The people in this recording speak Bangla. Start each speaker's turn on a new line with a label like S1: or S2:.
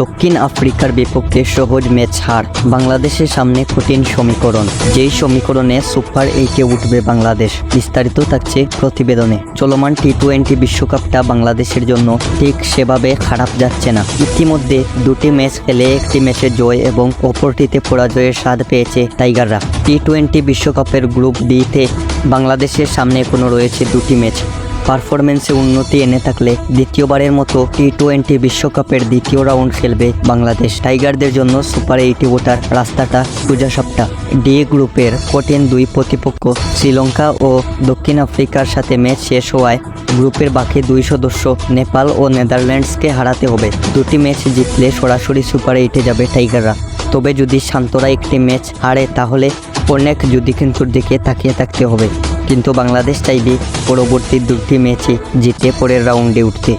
S1: দক্ষিণ আফ্রিকার বিপক্ষে সহজ ম্যাচ হার, বাংলাদেশের সামনে কঠিন সমীকরণ। যেই সমীকরণে সুপার এইটে উঠবে বাংলাদেশ, বিস্তারিত থাকছে প্রতিবেদনে। চলমান টি টোয়েন্টি বিশ্বকাপটা বাংলাদেশের জন্য ঠিক সেভাবে খারাপ যাচ্ছে না। ইতিমধ্যে দুটি ম্যাচ খেলে একটি ম্যাচে জয় এবং অপরটিতে পরাজয়ের স্বাদ পেয়েছে টাইগাররা। টি টোয়েন্টি বিশ্বকাপের গ্রুপ ডিতে বাংলাদেশের সামনে এখনও রয়েছে দুটি ম্যাচ। পারফরমেন্সে উন্নতি এনে থাকলে দ্বিতীয়বারের মতো টি টোয়েন্টি বিশ্বকাপের দ্বিতীয় রাউন্ড খেলবে বাংলাদেশ। টাইগারদের জন্য সুপার এইটি ওঠার রাস্তাটা সোজাসাপটা। ডি গ্রুপের কঠিন দুই প্রতিপক্ষ শ্রীলঙ্কা ও দক্ষিণ আফ্রিকার সাথে ম্যাচ শেষ হওয়ায় গ্রুপের বাকি দুই সদস্য নেপাল ও নেদারল্যান্ডসকে হারাতে হবে। দুটি ম্যাচ জিতলে সরাসরি সুপার এইটে যাবে টাইগাররা। তবে যদি শান্তরা একটি ম্যাচ হারে তাহলে অনেক যদি কিন্তু দিকে তাকিয়ে থাকতে হবে। কিন্তু বাংলাদেশ চাইবে পরবর্তী দুটি ম্যাচে জিতে পরের রাউন্ডে উঠতে।